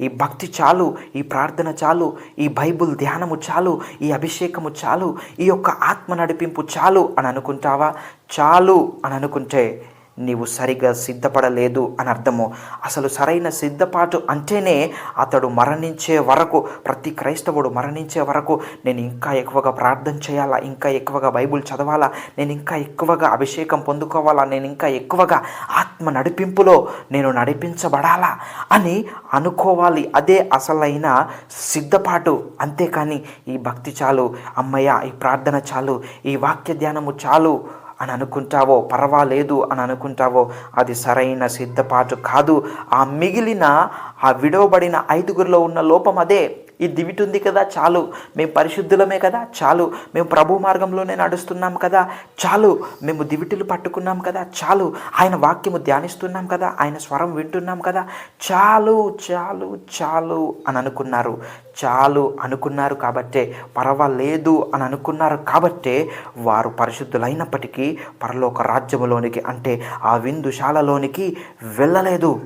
ఈ భక్తి చాలు ఈ ప్రార్థన చాలు ఈ బైబుల్ ధ్యానము చాలు ఈ అభిషేకము చాలు ఈ యొక్క ఆత్మ నడిపింపు చాలు అని అనుకుంటావా? చాలు అని అనుకుంటే నీవు సరిగా సిద్ధపడలేదు అని అర్థము. అసలు సరైన సిద్ధపాటు అంటేనే అతడు మరణించే వరకు ప్రతి క్రైస్తవుడు మరణించే వరకు నేను ఇంకా ఎక్కువగా ప్రార్థన చేయాలా? ఇంకా ఎక్కువగా బైబుల్ చదవాలా? నేను ఇంకా ఎక్కువగా అభిషేకం పొందుకోవాలా? నేను ఇంకా ఎక్కువగా ఆత్మ నడిపింపులో నేను నడిపించబడాలా అని అనుకోవాలి. అదే అసలైన సిద్ధపాటు. అంతేకాని ఈ భక్తి చాలు అమ్మయ్య ఈ ప్రార్థన చాలు ఈ వాక్య ధ్యానము చాలు అని అనుకుంటావో పర్వాలేదు అని అనుకుంటావో అది సరైన సిద్ధపాటు కాదు. ఆ మిగిలిన ఆ విడవబడిన ఐదుగురిలో ఉన్న లోపం అదే. ఈ దివిటి ఉంది కదా చాలు. మేము పరిశుద్ధులమే కదా చాలు. మేము ప్రభు మార్గంలోనే నడుస్తున్నాం కదా చాలు. మేము దివిటిలు పట్టుకున్నాం కదా చాలు. ఆయన వాక్యము ధ్యానిస్తున్నాం కదా ఆయన స్వరం వింటున్నాం కదా చాలు చాలు చాలు అని అనుకున్నారు. చాలు అనుకున్నారు కాబట్టే పర్వాలేదు అని అనుకున్నారు కాబట్టే వారు పరిశుద్ధులైనప్పటికీ పరలోక రాజ్యములోనికి అంటే ఆ విందుశాలలోనికి వెళ్ళలేదు.